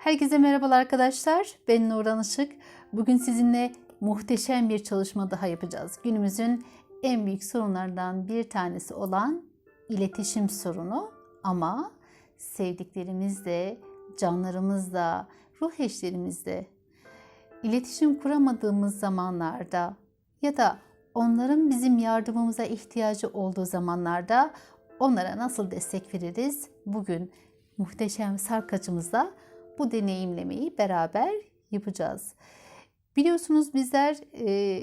Herkese merhabalar arkadaşlar. Ben Nurhan Işık. Bugün sizinle muhteşem bir çalışma daha yapacağız. Günümüzün en büyük sorunlardan bir tanesi olan iletişim sorunu ama sevdiklerimizle, canlarımızla, ruh eşlerimizle iletişim kuramadığımız zamanlarda ya da onların bizim yardımımıza ihtiyacı olduğu zamanlarda onlara nasıl destek veririz? Bugün muhteşem sarkacımızla bu deneyimlemeyi beraber yapacağız. Biliyorsunuz bizler e,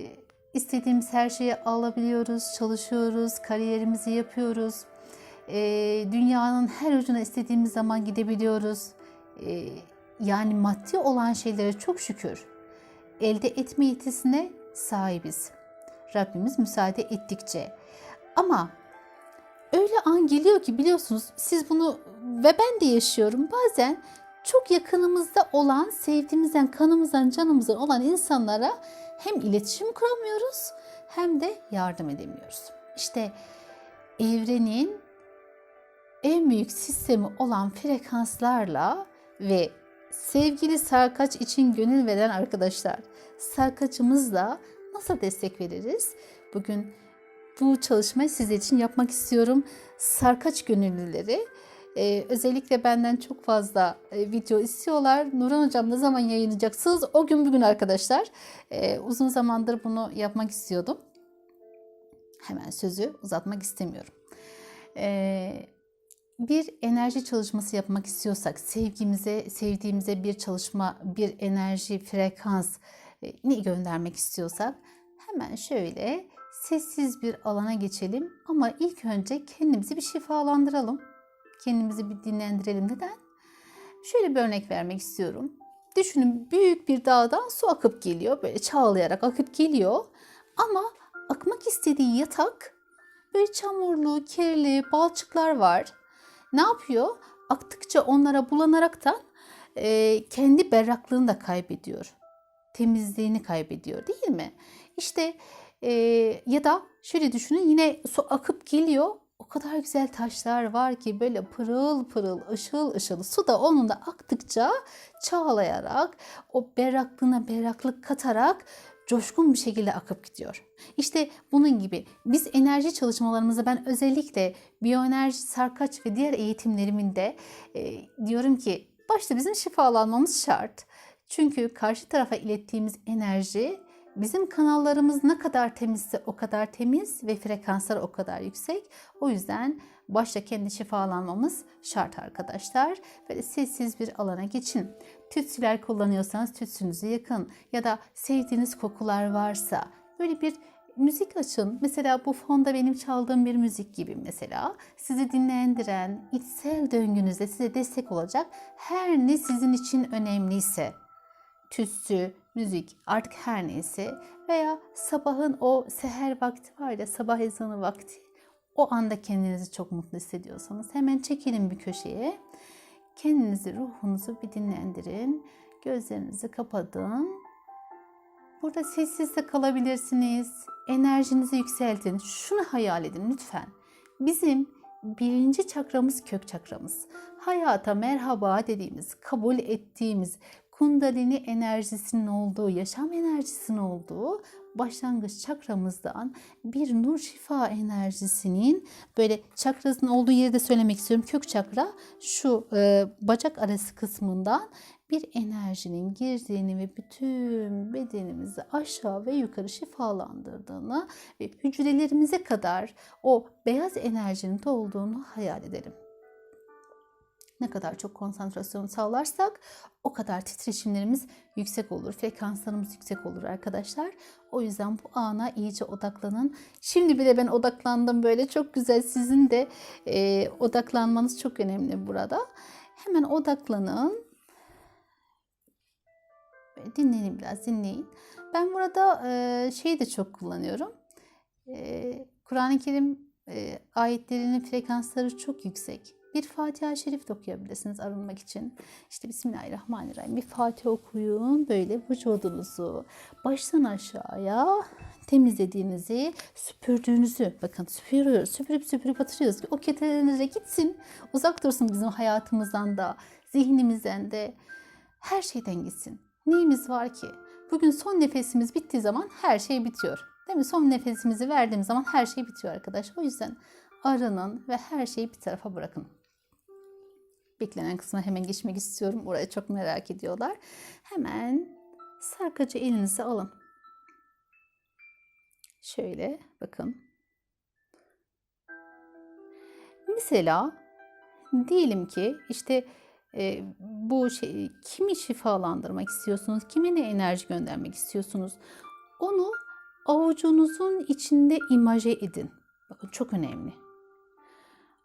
istediğimiz her şeyi alabiliyoruz, çalışıyoruz, kariyerimizi yapıyoruz. E, dünyanın her ucuna istediğimiz zaman gidebiliyoruz. E, yani maddi olan şeylere çok şükür elde etme yetisine sahibiz. Rabbimiz müsaade ettikçe. Ama öyle an geliyor ki biliyorsunuz siz bunu ve ben de yaşıyorum. Bazen çok yakınımızda olan, sevdiğimizden, kanımızdan, canımızdan olan insanlara hem iletişim kuramıyoruz hem de yardım edemiyoruz. İşte evrenin en büyük sistemi olan frekanslarla ve sevgili sarkaç için gönül veren arkadaşlar, sarkaçımızla nasıl destek veririz? Bugün bu çalışmayı sizler için yapmak istiyorum. Sarkaç gönüllüleri ee, özellikle benden çok fazla e, video istiyorlar. Nurhan Hocam ne zaman yayınlayacaksınız? O gün bugün arkadaşlar. Ee, uzun zamandır bunu yapmak istiyordum. Hemen sözü uzatmak istemiyorum. Ee, bir enerji çalışması yapmak istiyorsak, sevgimize, sevdiğimize bir çalışma, bir enerji, frekans e, ne göndermek istiyorsak hemen şöyle sessiz bir alana geçelim ama ilk önce kendimizi bir şifalandıralım kendimizi bir dinlendirelim. Neden? Şöyle bir örnek vermek istiyorum. Düşünün büyük bir dağdan su akıp geliyor. Böyle çağlayarak akıp geliyor. Ama akmak istediği yatak böyle çamurlu, kirli, balçıklar var. Ne yapıyor? Aktıkça onlara bulanaraktan e, kendi berraklığını da kaybediyor. Temizliğini kaybediyor değil mi? İşte e, ya da şöyle düşünün yine su akıp geliyor o kadar güzel taşlar var ki böyle pırıl pırıl, ışıl ışıl su da onun da aktıkça çağlayarak, o berraklığına berraklık katarak coşkun bir şekilde akıp gidiyor. İşte bunun gibi biz enerji çalışmalarımızda ben özellikle biyoenerji, sarkaç ve diğer eğitimleriminde e, diyorum ki başta bizim şifalanmamız şart. Çünkü karşı tarafa ilettiğimiz enerji Bizim kanallarımız ne kadar temizse o kadar temiz ve frekanslar o kadar yüksek. O yüzden başta kendi şifalanmamız şart arkadaşlar. Böyle sessiz bir alana geçin. Tütsüler kullanıyorsanız tütsünüzü yakın ya da sevdiğiniz kokular varsa böyle bir müzik açın. Mesela bu fonda benim çaldığım bir müzik gibi mesela. Sizi dinlendiren, içsel döngünüzde size destek olacak her ne sizin için önemliyse tütsü, müzik artık her neyse veya sabahın o seher vakti var ya sabah ezanı vakti o anda kendinizi çok mutlu hissediyorsanız hemen çekilin bir köşeye. Kendinizi, ruhunuzu bir dinlendirin. Gözlerinizi kapatın. Burada sessiz de kalabilirsiniz. Enerjinizi yükseltin. Şunu hayal edin lütfen. Bizim birinci çakramız kök çakramız. Hayata merhaba dediğimiz, kabul ettiğimiz, kundalini enerjisinin olduğu, yaşam enerjisinin olduğu başlangıç çakramızdan bir nur şifa enerjisinin böyle çakrasının olduğu yeri de söylemek istiyorum. Kök çakra şu e, bacak arası kısmından bir enerjinin girdiğini ve bütün bedenimizi aşağı ve yukarı şifalandırdığını ve hücrelerimize kadar o beyaz enerjinin olduğunu hayal edelim. Ne kadar çok konsantrasyon sağlarsak o kadar titreşimlerimiz yüksek olur. Frekanslarımız yüksek olur arkadaşlar. O yüzden bu ana iyice odaklanın. Şimdi bile ben odaklandım böyle çok güzel. Sizin de e, odaklanmanız çok önemli burada. Hemen odaklanın. Dinleyin biraz dinleyin. Ben burada e, şeyi de çok kullanıyorum. E, Kur'an-ı Kerim e, ayetlerinin frekansları çok yüksek bir Fatiha-i Şerif de okuyabilirsiniz arınmak için. İşte Bismillahirrahmanirrahim. Bir Fatiha okuyun. Böyle vücudunuzu baştan aşağıya temizlediğinizi, süpürdüğünüzü bakın süpürüyoruz. Süpürüp süpürüp atıyoruz ki o ketelerinize gitsin. Uzak dursun bizim hayatımızdan da, zihnimizden de. Her şeyden gitsin. Neyimiz var ki? Bugün son nefesimiz bittiği zaman her şey bitiyor. Değil mi? Son nefesimizi verdiğimiz zaman her şey bitiyor arkadaşlar. O yüzden arının ve her şeyi bir tarafa bırakın. Beklenen kısma hemen geçmek istiyorum. Orayı çok merak ediyorlar. Hemen sarkacı elinize alın. Şöyle bakın. Mesela diyelim ki işte e, bu şey kimi şifalandırmak istiyorsunuz, kime ne enerji göndermek istiyorsunuz. Onu avucunuzun içinde imaje edin. Bakın çok önemli.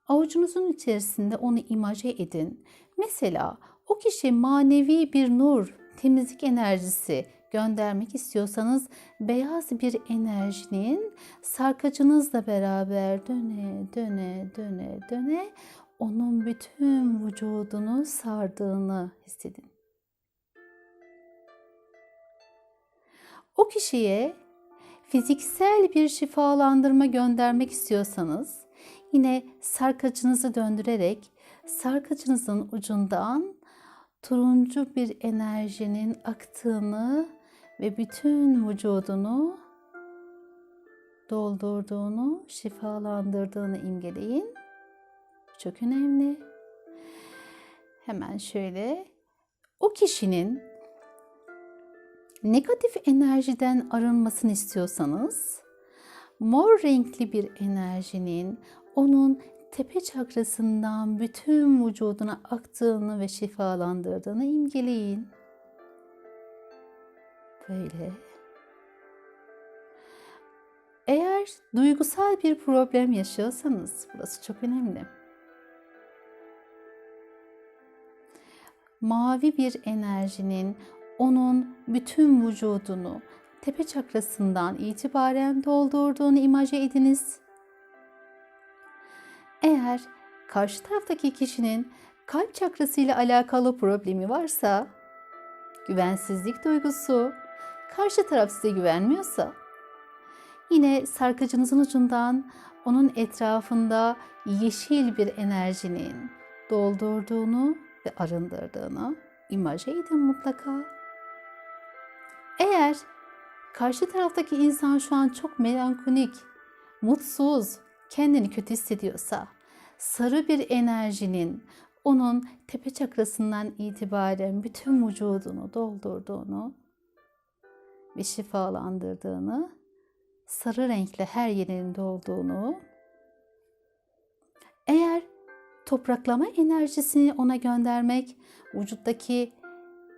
Avucunuzun içerisinde onu imaje edin. Mesela o kişi manevi bir nur, temizlik enerjisi göndermek istiyorsanız beyaz bir enerjinin sarkacınızla beraber döne döne döne döne onun bütün vücudunu sardığını hissedin. O kişiye fiziksel bir şifalandırma göndermek istiyorsanız yine sarkacınızı döndürerek sarkacınızın ucundan turuncu bir enerjinin aktığını ve bütün vücudunu doldurduğunu, şifalandırdığını imgeleyin. Çok önemli. Hemen şöyle o kişinin negatif enerjiden arınmasını istiyorsanız mor renkli bir enerjinin onun tepe çakrasından bütün vücuduna aktığını ve şifalandırdığını imgeleyin. Böyle. Eğer duygusal bir problem yaşıyorsanız burası çok önemli. Mavi bir enerjinin onun bütün vücudunu tepe çakrasından itibaren doldurduğunu imaje ediniz. Eğer karşı taraftaki kişinin kalp çakrası ile alakalı problemi varsa, güvensizlik duygusu, karşı taraf size güvenmiyorsa, yine sarkacınızın ucundan onun etrafında yeşil bir enerjinin doldurduğunu ve arındırdığını imaje edin mutlaka. Eğer karşı taraftaki insan şu an çok melankolik, mutsuz, kendini kötü hissediyorsa, sarı bir enerjinin onun tepe çakrasından itibaren bütün vücudunu doldurduğunu ve şifalandırdığını, sarı renkle her yerinin dolduğunu, eğer topraklama enerjisini ona göndermek, vücuttaki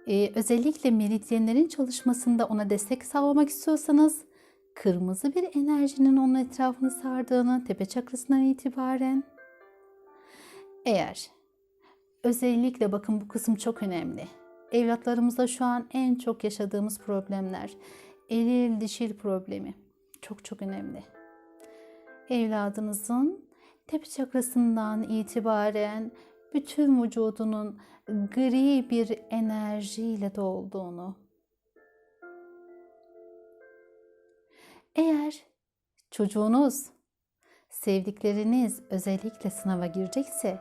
e, özellikle meridyenlerin çalışmasında ona destek sağlamak istiyorsanız, kırmızı bir enerjinin onun etrafını sardığını tepe çakrasından itibaren eğer özellikle bakın bu kısım çok önemli. Evlatlarımızda şu an en çok yaşadığımız problemler eril dişil problemi çok çok önemli. Evladınızın tepe çakrasından itibaren bütün vücudunun gri bir enerjiyle dolduğunu Eğer çocuğunuz, sevdikleriniz özellikle sınava girecekse,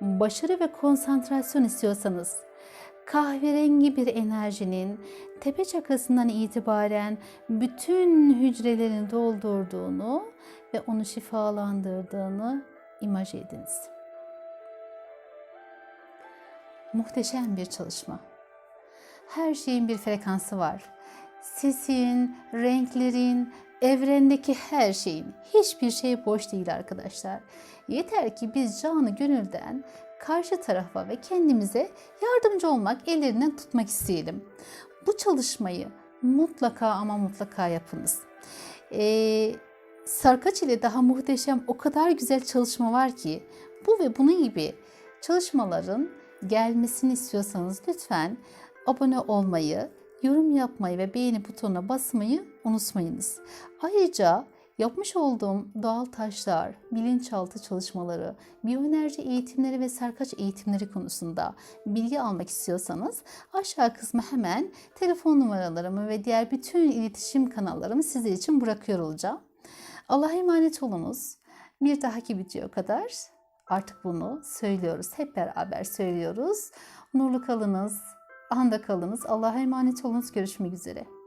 başarı ve konsantrasyon istiyorsanız, kahverengi bir enerjinin tepe çakrasından itibaren bütün hücrelerini doldurduğunu ve onu şifalandırdığını imaj ediniz. Muhteşem bir çalışma. Her şeyin bir frekansı var. Sesin, renklerin, evrendeki her şeyin hiçbir şey boş değil arkadaşlar. Yeter ki biz canı gönülden karşı tarafa ve kendimize yardımcı olmak, ellerinden tutmak isteyelim. Bu çalışmayı mutlaka ama mutlaka yapınız. Ee, Sarkaç ile daha muhteşem o kadar güzel çalışma var ki bu ve bunun gibi çalışmaların gelmesini istiyorsanız lütfen abone olmayı, yorum yapmayı ve beğeni butonuna basmayı unutmayınız. Ayrıca yapmış olduğum doğal taşlar, bilinçaltı çalışmaları, biyoenerji eğitimleri ve sarkaç eğitimleri konusunda bilgi almak istiyorsanız aşağı kısmı hemen telefon numaralarımı ve diğer bütün iletişim kanallarımı sizler için bırakıyor olacağım. Allah'a emanet olunuz. Bir dahaki video kadar artık bunu söylüyoruz. Hep beraber söylüyoruz. Nurlu kalınız, anda kalınız. Allah'a emanet olunuz. Görüşmek üzere.